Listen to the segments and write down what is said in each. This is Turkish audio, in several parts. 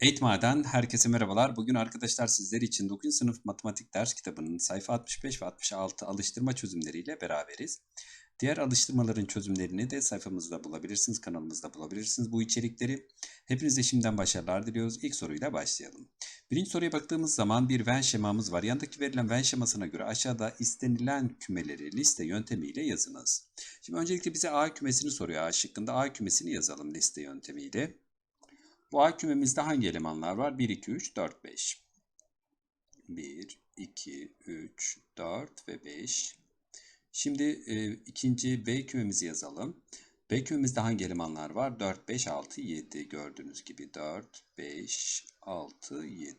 Eğitmaden herkese merhabalar. Bugün arkadaşlar sizler için 9. sınıf matematik ders kitabının sayfa 65 ve 66 alıştırma çözümleriyle beraberiz. Diğer alıştırmaların çözümlerini de sayfamızda bulabilirsiniz, kanalımızda bulabilirsiniz bu içerikleri. Hepinize şimdiden başarılar diliyoruz. İlk soruyla başlayalım. Birinci soruya baktığımız zaman bir Venn şemamız var. Yandaki verilen Venn şemasına göre aşağıda istenilen kümeleri liste yöntemiyle yazınız. Şimdi öncelikle bize A kümesini soruyor. A şıkkında A kümesini yazalım liste yöntemiyle. Bu A kümemizde hangi elemanlar var? 1, 2, 3, 4, 5. 1, 2, 3, 4 ve 5. Şimdi e, ikinci B kümemizi yazalım. B kümemizde hangi elemanlar var? 4, 5, 6, 7. Gördüğünüz gibi 4, 5, 6, 7.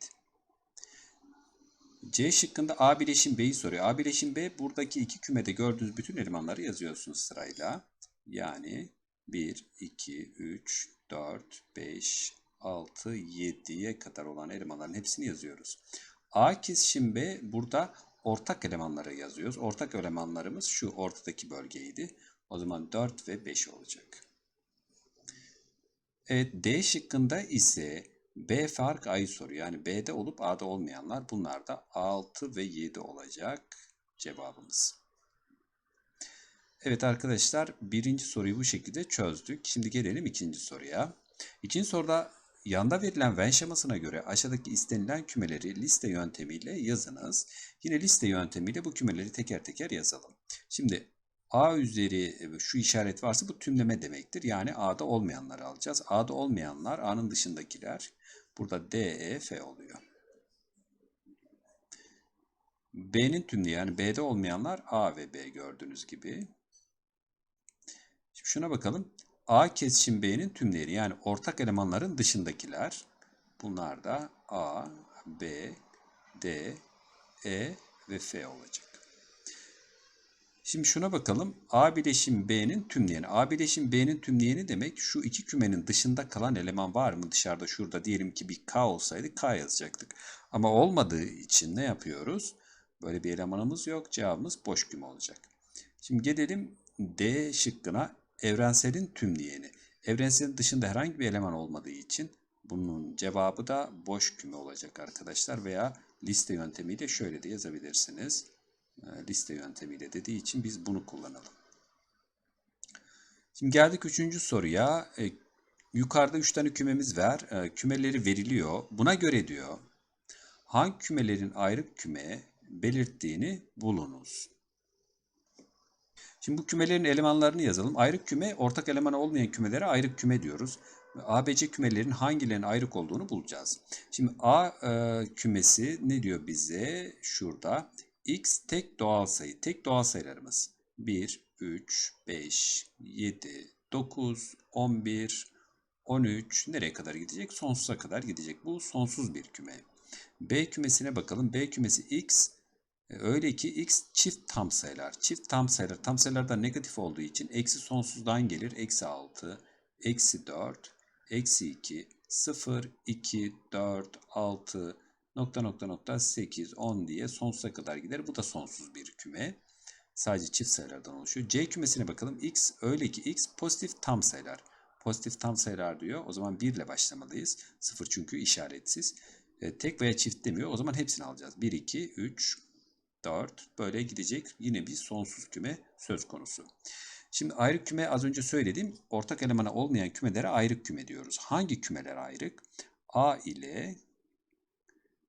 C şıkkında A bileşim B'yi soruyor. A bileşim B buradaki iki kümede gördüğünüz bütün elemanları yazıyorsunuz sırayla. Yani 1, 2, 3, 4, 5, 6, 7'ye kadar olan elemanların hepsini yazıyoruz. A kesişim B burada ortak elemanları yazıyoruz. Ortak elemanlarımız şu ortadaki bölgeydi. O zaman 4 ve 5 olacak. Evet D şıkkında ise B fark A'yı soruyor. Yani B'de olup A'da olmayanlar bunlar da 6 ve 7 olacak cevabımız. Evet arkadaşlar birinci soruyu bu şekilde çözdük. Şimdi gelelim ikinci soruya. İkinci soruda Yanda verilen Venn şemasına göre aşağıdaki istenilen kümeleri liste yöntemiyle yazınız. Yine liste yöntemiyle bu kümeleri teker teker yazalım. Şimdi A üzeri şu işaret varsa bu tümleme demektir. Yani A'da olmayanları alacağız. A'da olmayanlar A'nın dışındakiler. Burada D, E, F oluyor. B'nin tümlüğü yani B'de olmayanlar A ve B gördüğünüz gibi. Şimdi şuna bakalım. A kesişim B'nin tümleri yani ortak elemanların dışındakiler. Bunlar da A, B, D, E ve F olacak. Şimdi şuna bakalım. A bileşim B'nin tümleyeni. A bileşim B'nin tümleyeni demek şu iki kümenin dışında kalan eleman var mı? Dışarıda şurada diyelim ki bir K olsaydı K yazacaktık. Ama olmadığı için ne yapıyoruz? Böyle bir elemanımız yok. Cevabımız boş küme olacak. Şimdi gelelim D şıkkına evrenselin tümleyeni. Evrenselin dışında herhangi bir eleman olmadığı için bunun cevabı da boş küme olacak arkadaşlar. Veya liste yöntemiyle şöyle de yazabilirsiniz. Ee, liste yöntemiyle dediği için biz bunu kullanalım. Şimdi geldik üçüncü soruya. E, yukarıda üç tane kümemiz var. E, kümeleri veriliyor. Buna göre diyor hangi kümelerin ayrı küme belirttiğini bulunuz. Şimdi bu kümelerin elemanlarını yazalım. Ayrık küme, ortak eleman olmayan kümelere ayrık küme diyoruz. ABC kümelerin hangilerinin ayrık olduğunu bulacağız. Şimdi A e, kümesi ne diyor bize? Şurada. X tek doğal sayı. Tek doğal sayılarımız. 1, 3, 5, 7, 9, 11, 13 nereye kadar gidecek? Sonsuza kadar gidecek. Bu sonsuz bir küme. B kümesine bakalım. B kümesi X öyle ki x çift tam sayılar. Çift tam sayılar. Tam sayılarda negatif olduğu için eksi sonsuzdan gelir. Eksi 6, eksi 4, eksi 2, 0, 2, 4, 6, nokta nokta nokta 8, 10 diye sonsuza kadar gider. Bu da sonsuz bir küme. Sadece çift sayılardan oluşuyor. C kümesine bakalım. X öyle ki x pozitif tam sayılar. Pozitif tam sayılar diyor. O zaman 1 ile başlamalıyız. 0 çünkü işaretsiz. E, tek veya çift demiyor. O zaman hepsini alacağız. 1, 2, 3, 4 böyle gidecek yine bir sonsuz küme söz konusu. Şimdi ayrık küme az önce söyledim. Ortak elemana olmayan kümelere ayrık küme diyoruz. Hangi kümeler ayrık? A ile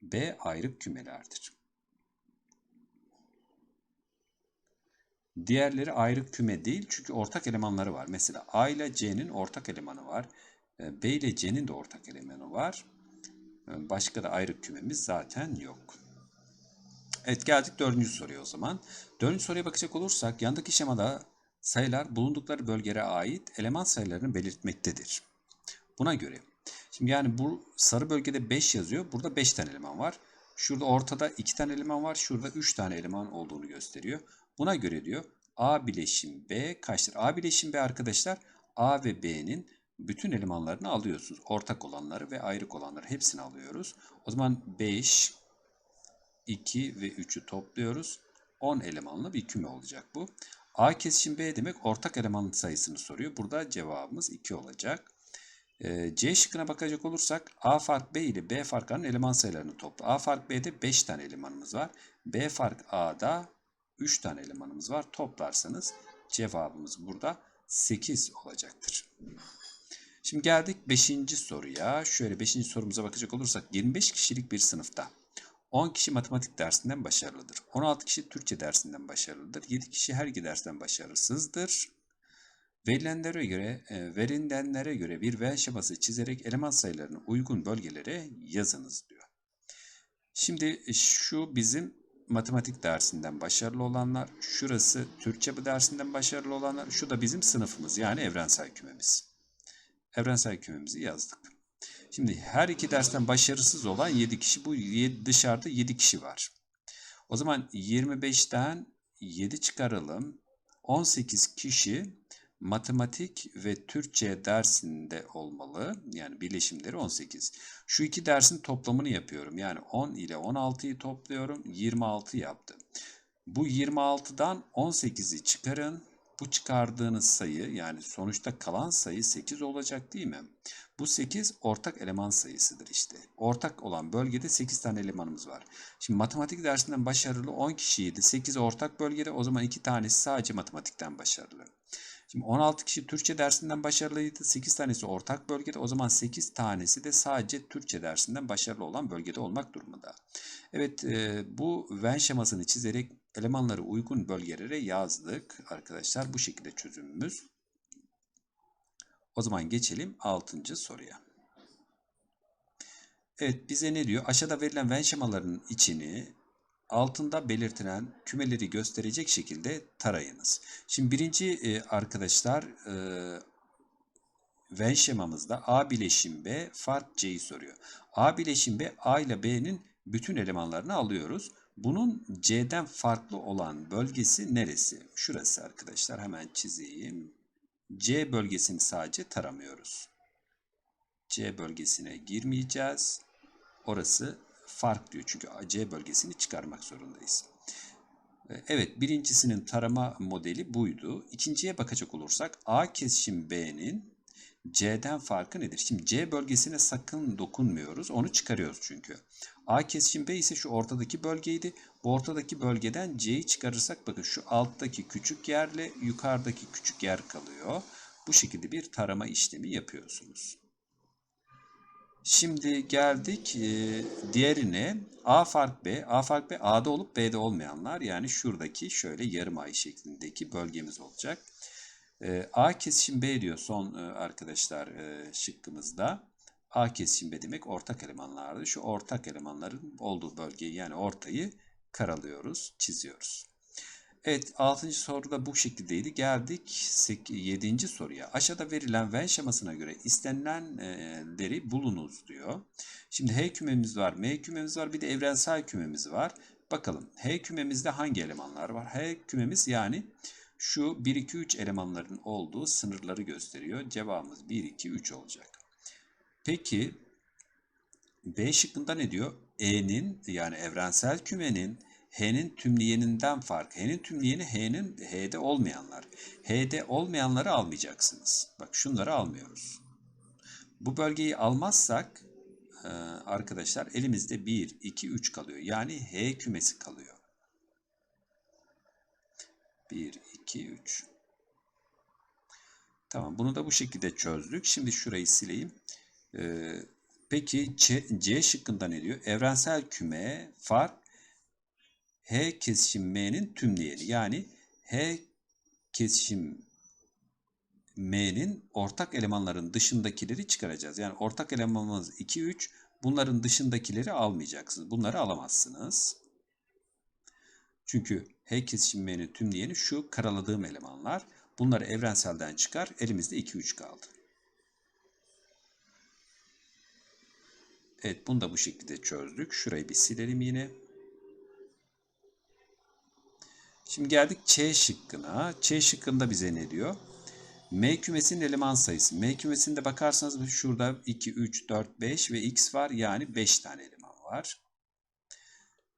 B ayrık kümelerdir. Diğerleri ayrık küme değil çünkü ortak elemanları var. Mesela A ile C'nin ortak elemanı var. B ile C'nin de ortak elemanı var. Başka da ayrık kümemiz zaten yok. Evet geldik dördüncü soruya o zaman. Dördüncü soruya bakacak olursak yandaki şemada sayılar bulundukları bölgeye ait eleman sayılarını belirtmektedir. Buna göre. Şimdi yani bu sarı bölgede 5 yazıyor. Burada 5 tane eleman var. Şurada ortada 2 tane eleman var. Şurada 3 tane eleman olduğunu gösteriyor. Buna göre diyor A bileşim B kaçtır? A bileşim B arkadaşlar A ve B'nin bütün elemanlarını alıyorsunuz. Ortak olanları ve ayrık olanları hepsini alıyoruz. O zaman 5 2 ve 3'ü topluyoruz. 10 elemanlı bir küme olacak bu. A kesişim B demek ortak eleman sayısını soruyor. Burada cevabımız 2 olacak. Ee, C şıkkına bakacak olursak A fark B ile B fark A'nın eleman sayılarını topla. A fark B'de 5 tane elemanımız var. B fark A'da 3 tane elemanımız var. Toplarsanız cevabımız burada 8 olacaktır. Şimdi geldik 5. soruya. Şöyle 5. sorumuza bakacak olursak 25 kişilik bir sınıfta 10 kişi matematik dersinden başarılıdır. 16 kişi Türkçe dersinden başarılıdır. 7 kişi her iki dersten başarısızdır. Verilenlere göre, e, verilenlere göre bir V şeması çizerek eleman sayılarını uygun bölgelere yazınız diyor. Şimdi şu bizim matematik dersinden başarılı olanlar, şurası Türkçe dersinden başarılı olanlar, şu da bizim sınıfımız yani evrensel kümemiz. Evrensel kümemizi yazdık. Şimdi her iki dersten başarısız olan 7 kişi, bu dışarıda 7 kişi var. O zaman 25'ten 7 çıkaralım. 18 kişi matematik ve Türkçe dersinde olmalı. Yani birleşimleri 18. Şu iki dersin toplamını yapıyorum. Yani 10 ile 16'yı topluyorum. 26 yaptı. Bu 26'dan 18'i çıkarın. Bu çıkardığınız sayı yani sonuçta kalan sayı 8 olacak değil mi? Bu 8 ortak eleman sayısıdır işte. Ortak olan bölgede 8 tane elemanımız var. Şimdi matematik dersinden başarılı 10 kişiydi. 8 ortak bölgede o zaman 2 tanesi sadece matematikten başarılı. Şimdi 16 kişi Türkçe dersinden başarılıydı. 8 tanesi ortak bölgede. O zaman 8 tanesi de sadece Türkçe dersinden başarılı olan bölgede olmak durumunda. Evet bu Venn şemasını çizerek elemanları uygun bölgelere yazdık arkadaşlar. Bu şekilde çözümümüz. O zaman geçelim 6. soruya. Evet bize ne diyor? Aşağıda verilen Venn şemalarının içini altında belirtilen kümeleri gösterecek şekilde tarayınız. Şimdi birinci e, arkadaşlar e, Venn şemamızda A bileşim B fark C'yi soruyor. A bileşim B A ile B'nin bütün elemanlarını alıyoruz. Bunun C'den farklı olan bölgesi neresi? Şurası arkadaşlar hemen çizeyim. C bölgesini sadece taramıyoruz. C bölgesine girmeyeceğiz. Orası fark diyor çünkü C bölgesini çıkarmak zorundayız. Evet birincisinin tarama modeli buydu. İkinciye bakacak olursak A kesişim B'nin C'den farkı nedir? Şimdi C bölgesine sakın dokunmuyoruz. Onu çıkarıyoruz çünkü. A kesişim B ise şu ortadaki bölgeydi. Bu ortadaki bölgeden C'yi çıkarırsak bakın şu alttaki küçük yerle yukarıdaki küçük yer kalıyor. Bu şekilde bir tarama işlemi yapıyorsunuz. Şimdi geldik e, diğerine. A fark B. A fark B A'da olup B'de olmayanlar. Yani şuradaki şöyle yarım ay şeklindeki bölgemiz olacak. E, A kesişim B diyor son e, arkadaşlar e, şıkkımızda. A kesişim B demek ortak elemanlardı. Şu ortak elemanların olduğu bölgeyi yani ortayı karalıyoruz, çiziyoruz. Evet 6. soruda bu şekildeydi. Geldik 7. soruya. Aşağıda verilen Venn şemasına göre istenilenleri bulunuz diyor. Şimdi H kümemiz var, M kümemiz var, bir de evrensel kümemiz var. Bakalım H kümemizde hangi elemanlar var? H kümemiz yani şu 1, 2, 3 elemanların olduğu sınırları gösteriyor. Cevabımız 1, 2, 3 olacak. Peki B şıkkında ne diyor? E'nin yani evrensel kümenin H'nin tümleyeninden fark. H'nin tümleyeni H'nin H'de olmayanlar. H'de olmayanları almayacaksınız. Bak şunları almıyoruz. Bu bölgeyi almazsak e, arkadaşlar elimizde 1, 2, 3 kalıyor. Yani H kümesi kalıyor. 1, 2, 3. Tamam bunu da bu şekilde çözdük. Şimdi şurayı sileyim. Ee, peki C, C şıkkında ne diyor? Evrensel küme fark H kesişim M'nin tüm değeri. Yani H kesişim M'nin ortak elemanların dışındakileri çıkaracağız. Yani ortak elemanımız 2, 3. Bunların dışındakileri almayacaksınız. Bunları alamazsınız. Çünkü H kesişim M'nin tüm değeri şu karaladığım elemanlar. Bunları evrenselden çıkar. Elimizde 2, 3 kaldı. Evet bunu da bu şekilde çözdük. Şurayı bir silelim yine. Şimdi geldik C şıkkına. C şıkkında bize ne diyor? M kümesinin eleman sayısı. M kümesinde bakarsanız şurada 2, 3, 4, 5 ve x var. Yani 5 tane eleman var.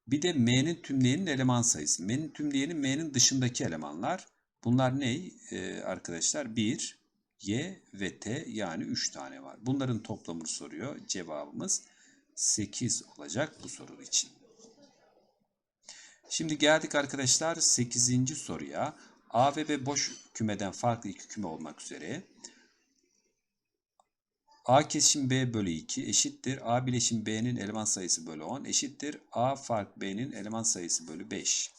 Bir de M'nin tümleyenin eleman sayısı. M'nin tümleyenin M'nin dışındaki elemanlar. Bunlar ne ee, arkadaşlar? 1, Y ve T yani 3 tane var. Bunların toplamını soruyor. Cevabımız 8 olacak bu soru için. Şimdi geldik arkadaşlar 8. soruya. A ve B boş kümeden farklı iki küme olmak üzere. A kesişim B bölü 2 eşittir. A bileşim B'nin eleman sayısı bölü 10 eşittir. A fark B'nin eleman sayısı bölü 5.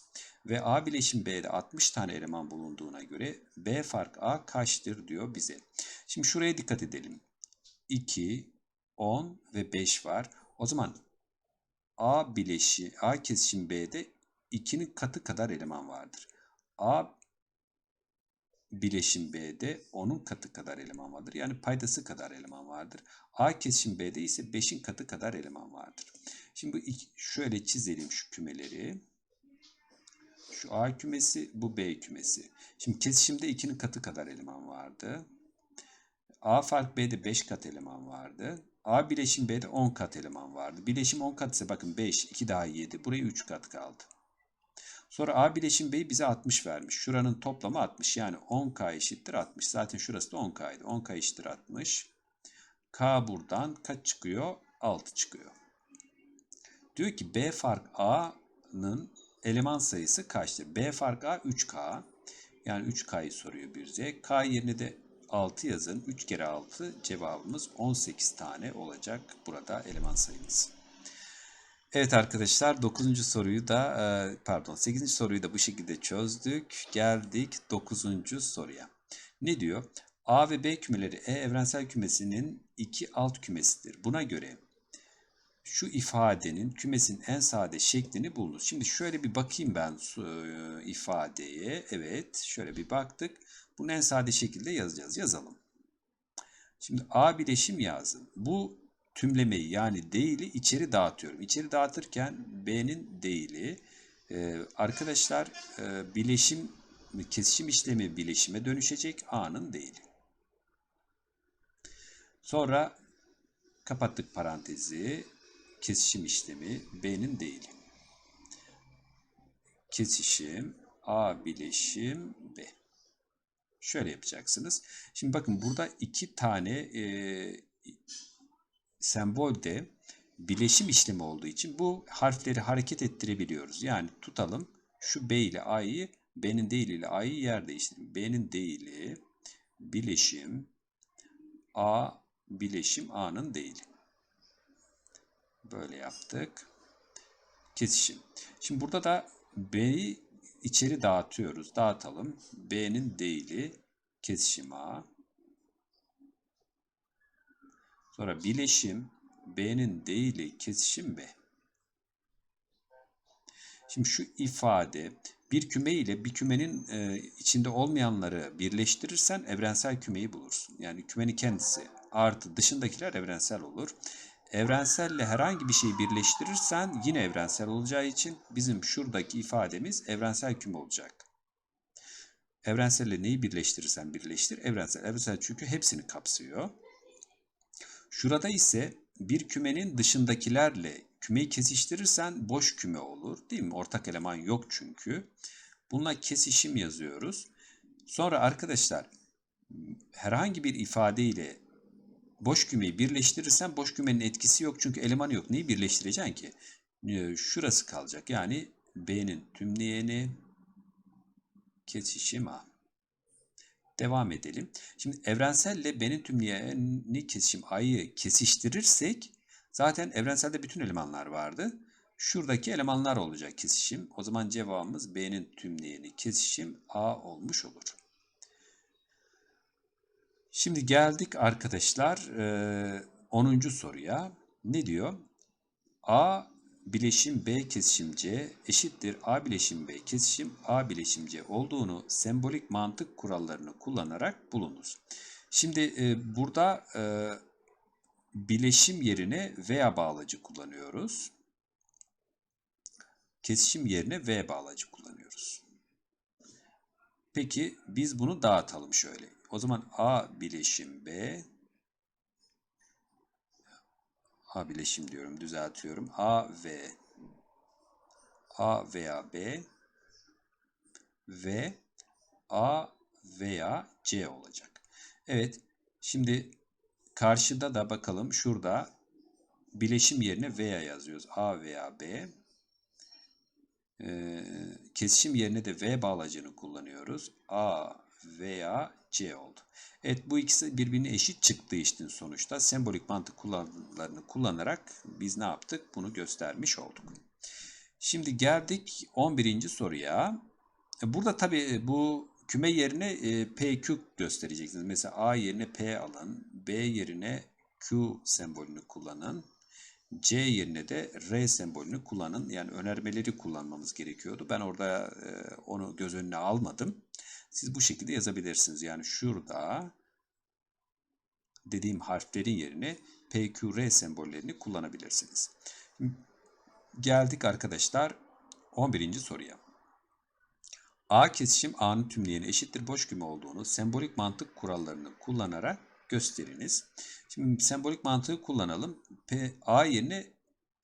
Ve A bileşim B'de 60 tane eleman bulunduğuna göre B fark A kaçtır diyor bize. Şimdi şuraya dikkat edelim. 2, 10 ve 5 var. O zaman A bileşi, A kesişim B'de 2'nin katı kadar eleman vardır. A bileşim B'de 10'un katı kadar eleman vardır. Yani paydası kadar eleman vardır. A kesişim B'de ise 5'in katı kadar eleman vardır. Şimdi şöyle çizelim şu kümeleri. Şu A kümesi, bu B kümesi. Şimdi kesişimde 2'nin katı kadar eleman vardı. A fark B'de 5 kat eleman vardı. A bileşim B'de 10 kat eleman vardı. Bileşim 10 kat ise bakın 5, 2 daha 7. Buraya 3 kat kaldı. Sonra A bileşim B'yi bize 60 vermiş. Şuranın toplamı 60. Yani 10K eşittir 60. Zaten şurası da 10K'ydı. 10K eşittir 60. K buradan kaç çıkıyor? 6 çıkıyor. Diyor ki B fark A'nın eleman sayısı kaçtır? B fark A 3K. Yani 3K'yı soruyor bize. K yerine de 6 yazın. 3 kere 6 cevabımız 18 tane olacak burada eleman sayımız. Evet arkadaşlar 9. soruyu da e, pardon 8. soruyu da bu şekilde çözdük. Geldik 9. soruya. Ne diyor? A ve B kümeleri E evrensel kümesinin iki alt kümesidir. Buna göre şu ifadenin kümesin en sade şeklini bulunuz. Şimdi şöyle bir bakayım ben e, ifadeye. Evet şöyle bir baktık. Bunu en sade şekilde yazacağız. Yazalım. Şimdi A bileşim yazdım. Bu tümlemeyi yani değili içeri dağıtıyorum. İçeri dağıtırken B'nin değili e, arkadaşlar e, bileşim kesişim işlemi bileşime dönüşecek A'nın değili. Sonra kapattık parantezi kesişim işlemi B'nin değili. Kesişim A bileşim B. Şöyle yapacaksınız. Şimdi bakın burada iki tane e, sembolde bileşim işlemi olduğu için bu harfleri hareket ettirebiliyoruz. Yani tutalım şu B ile A'yı B'nin değil ile A'yı yer değiştirelim. B'nin değili bileşim A bileşim A'nın değili. Böyle yaptık. Kesişim. Şimdi burada da B'yi içeri dağıtıyoruz. Dağıtalım. B'nin değili kesişim A. Sonra bileşim B'nin değili kesişim B. Şimdi şu ifade bir küme ile bir kümenin e, içinde olmayanları birleştirirsen evrensel kümeyi bulursun. Yani kümenin kendisi artı dışındakiler evrensel olur. Evrenselle herhangi bir şeyi birleştirirsen yine evrensel olacağı için bizim şuradaki ifademiz evrensel küme olacak. Evrenselle neyi birleştirirsen birleştir. Evrensel. Evrensel çünkü hepsini kapsıyor. Şurada ise bir kümenin dışındakilerle kümeyi kesiştirirsen boş küme olur. Değil mi? Ortak eleman yok çünkü. Bununla kesişim yazıyoruz. Sonra arkadaşlar herhangi bir ifade ile boş kümeyi birleştirirsen boş kümenin etkisi yok çünkü elemanı yok. Neyi birleştireceksin ki? Ee, şurası kalacak. Yani B'nin tümleyeni kesişim A. Devam edelim. Şimdi evrenselle B'nin tümleyeni kesişim A'yı kesiştirirsek zaten evrenselde bütün elemanlar vardı. Şuradaki elemanlar olacak kesişim. O zaman cevabımız B'nin tümleyeni kesişim A olmuş olur. Şimdi geldik arkadaşlar 10. soruya. Ne diyor? A bileşim B kesişim C eşittir A bileşim B kesişim A bileşim C olduğunu sembolik mantık kurallarını kullanarak bulunuz. Şimdi e, burada e, bileşim yerine veya bağlacı kullanıyoruz. Kesişim yerine V bağlacı kullanıyoruz. Peki biz bunu dağıtalım şöyle. O zaman A bileşim B A bileşim diyorum düzeltiyorum. A ve A veya B ve A veya C olacak. Evet. Şimdi karşıda da bakalım şurada bileşim yerine veya yazıyoruz. A veya B. Ee, kesişim yerine de V bağlacını kullanıyoruz. A veya C oldu. Evet bu ikisi birbirine eşit çıktığı için sonuçta sembolik mantık kullanımlarını kullanarak biz ne yaptık? Bunu göstermiş olduk. Şimdi geldik 11. soruya. Burada tabii bu küme yerine e, PQ göstereceksiniz. Mesela A yerine P alın. B yerine Q sembolünü kullanın. C yerine de R sembolünü kullanın. Yani önermeleri kullanmamız gerekiyordu. Ben orada e, onu göz önüne almadım. Siz bu şekilde yazabilirsiniz. Yani şurada dediğim harflerin yerine PQR sembollerini kullanabilirsiniz. Geldik arkadaşlar 11. soruya. A kesişim A'nın tümleyeni eşittir boş küme olduğunu sembolik mantık kurallarını kullanarak gösteriniz. Şimdi sembolik mantığı kullanalım. P, A yerine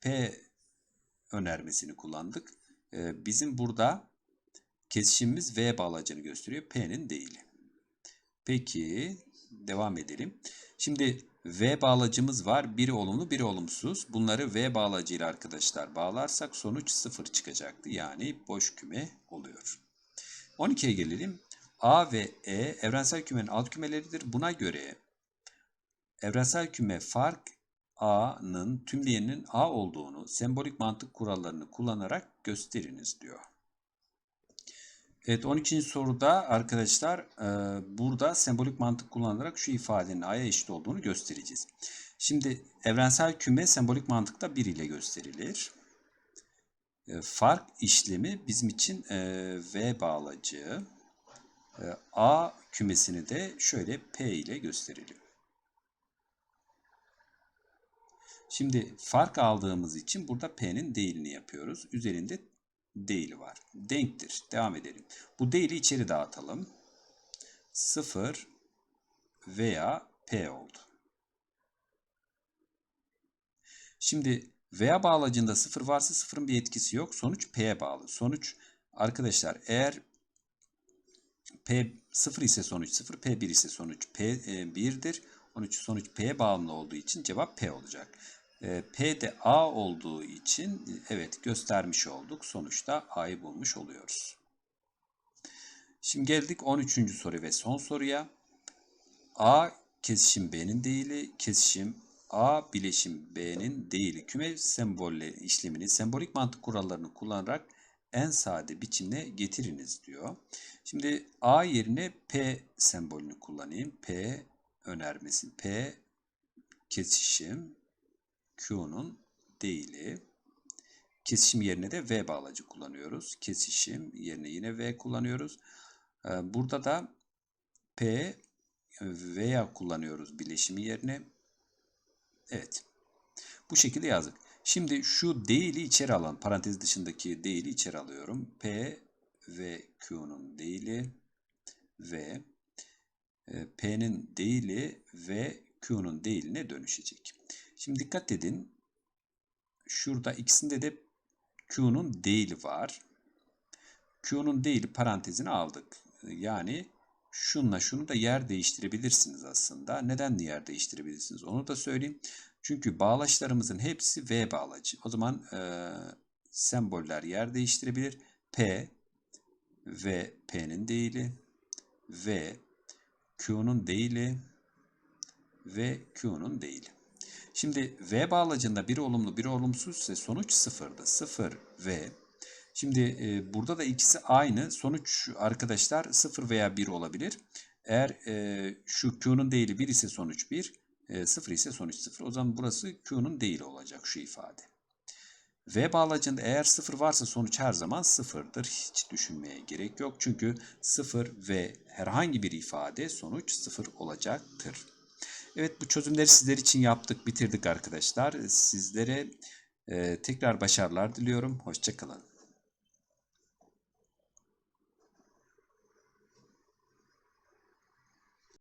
P önermesini kullandık. Ee, bizim burada kesişimimiz V bağlacını gösteriyor. P'nin değil. Peki devam edelim. Şimdi V bağlacımız var. Biri olumlu, biri olumsuz. Bunları V bağlacıyla arkadaşlar bağlarsak sonuç 0 çıkacaktı. Yani boş küme oluyor. 12'ye gelelim. A ve E evrensel kümenin alt kümeleridir. Buna göre evrensel küme fark A'nın tümleyeninin A olduğunu sembolik mantık kurallarını kullanarak gösteriniz diyor. Evet 12. soruda arkadaşlar e, burada sembolik mantık kullanarak şu ifadenin a'ya eşit olduğunu göstereceğiz. Şimdi evrensel küme sembolik mantıkta 1 ile gösterilir. E, fark işlemi bizim için e, V bağlacı. A kümesini de şöyle P ile gösterelim. Şimdi fark aldığımız için burada P'nin değilini yapıyoruz. Üzerinde değili var. Denktir. Devam edelim. Bu değili içeri dağıtalım. 0 veya P oldu. Şimdi veya bağlacında 0 varsa 0'ın bir etkisi yok. Sonuç P'ye bağlı. Sonuç arkadaşlar eğer P 0 ise sonuç 0, P 1 ise sonuç P 1'dir. Onun için sonuç P'ye bağımlı olduğu için cevap P olacak. Ee, P de A olduğu için evet göstermiş olduk. Sonuçta A'yı bulmuş oluyoruz. Şimdi geldik 13. soru ve son soruya. A kesişim B'nin değili, kesişim A bileşim B'nin değili. Küme sembolle işlemini sembolik mantık kurallarını kullanarak en sade biçimde getiriniz diyor. Şimdi A yerine P sembolünü kullanayım. P önermesi. P kesişim Q'nun değili. Kesişim yerine de V bağlacı kullanıyoruz. Kesişim yerine yine V kullanıyoruz. Ee, burada da P veya kullanıyoruz bileşimi yerine. Evet. Bu şekilde yazdık. Şimdi şu değili içeri alan parantez dışındaki değili içeri alıyorum. P ve Q'nun değili ve e, P'nin değili ve Q'nun değiline dönüşecek. Şimdi dikkat edin. Şurada ikisinde de Q'nun değili var. Q'nun değili parantezine aldık. Yani şunla şunu da yer değiştirebilirsiniz aslında. Neden yer değiştirebilirsiniz? Onu da söyleyeyim. Çünkü bağlaçlarımızın hepsi V bağlacı. O zaman e, semboller yer değiştirebilir. P ve P'nin değili ve Q'nun değili ve Q'nun değili. Şimdi V bağlacında biri olumlu biri olumsuz ise sonuç sıfırdı. Sıfır V. Şimdi e, burada da ikisi aynı. Sonuç arkadaşlar sıfır veya bir olabilir. Eğer e, şu Q'nun değili 1 ise sonuç 1, e, 0 ise sonuç 0. O zaman burası Q'nun değili olacak şu ifade. V bağlacında eğer 0 varsa sonuç her zaman 0'dır. Hiç düşünmeye gerek yok. Çünkü 0 ve herhangi bir ifade sonuç 0 olacaktır. Evet bu çözümleri sizler için yaptık, bitirdik arkadaşlar. Sizlere e, tekrar başarılar diliyorum. Hoşçakalın.